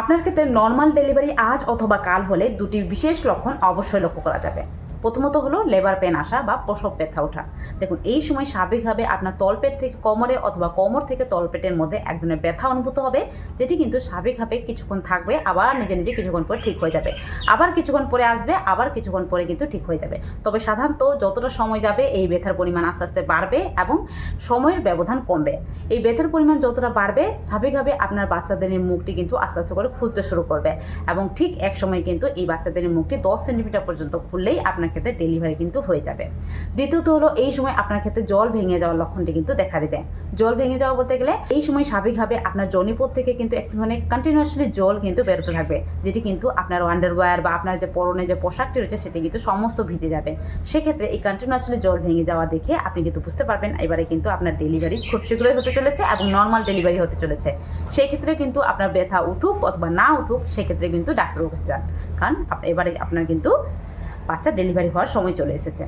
আপনার ক্ষেত্রে normal delivery আজ অথবা কাল হলে দুটি বিশেষ লক্ষণ অবশ্যই লক্ষ্য করা যাবে। প্রথমত হলো লেবার পেন আসা বা প্রসব ব্যথা ওঠা। দেখুন, এই সময় স্বাভাবিকভাবে আপনার তলপেট থেকে কোমরে অথবা কোমর থেকে তলপেটের মধ্যে এক ধরনের ব্যথা অনুভূত হবে, যেটি কিন্তু স্বাভাবিকভাবে কিছুক্ষণ থাকবে, আবার নিজে নিজে কিছুক্ষণ পরে ঠিক হয়ে যাবে। আবার কিছুক্ষণ পরে আসবে, আবার কিছুক্ষণ পরে কিন্তু ঠিক হয়ে যাবে। তবে সাধারণত যতটা সময় যাবে, এই ব্যথার পরিমাণ আস্তে আস্তে বাড়বে এবং সময়ের ব্যবধান কমবে। এই ব্যথার পরিমাণ যতটা বাড়বে, স্বাভাবিকভাবে আপনার বাচ্চাদের মুখটি কিন্তু আস্তে আস্তে করে খুলতে শুরু করবে এবং ঠিক এক সময় কিন্তু এই বাচ্চাদের মুখটি দশ সেন্টিমিটার পর্যন্ত খুললেই আপনার ক্ষেত্রে ডেলিভারি কিন্তু হয়ে যাবে। দ্বিতীয়ত হলো, এই সময় আপনার ক্ষেত্রে জল ভেঙে যাওয়ার লক্ষণটি কিন্তু দেখা দেবে। জল ভেঙে যাওয়া বলতে গেলে, এই সময় স্বাভাবিকভাবে আপনার জনিপথ থেকে কিন্তু একটু মানে কন্টিনিউয়াসলি জল কিন্তু বেরোতে থাকবে, যেটি কিন্তু আপনার আন্ডারওয়্যার বা আপনার যে পরনে যে পোশাকটি রয়েছে, সেটি কিন্তু সমস্ত ভিজে যাবে। সেক্ষেত্রে এই কন্টিনিউয়াসলি জল ভেঙে যাওয়া দেখে আপনি কিন্তু বুঝতে পারবেন, এবারে কিন্তু আপনার ডেলিভারি খুব শীঘ্রই হতে চলেছে এবং নর্মাল ডেলিভারি হতে চলেছে। সেই ক্ষেত্রে কিন্তু আপনার ব্যথা উঠুক অথবা না উঠুক, সেক্ষেত্রে কিন্তু ডাক্তারের কাছে যান। কারণ এবারে আপনার কিন্তু বাচ্চা ডেলিভারি হওয়ার সময় চলে এসেছে।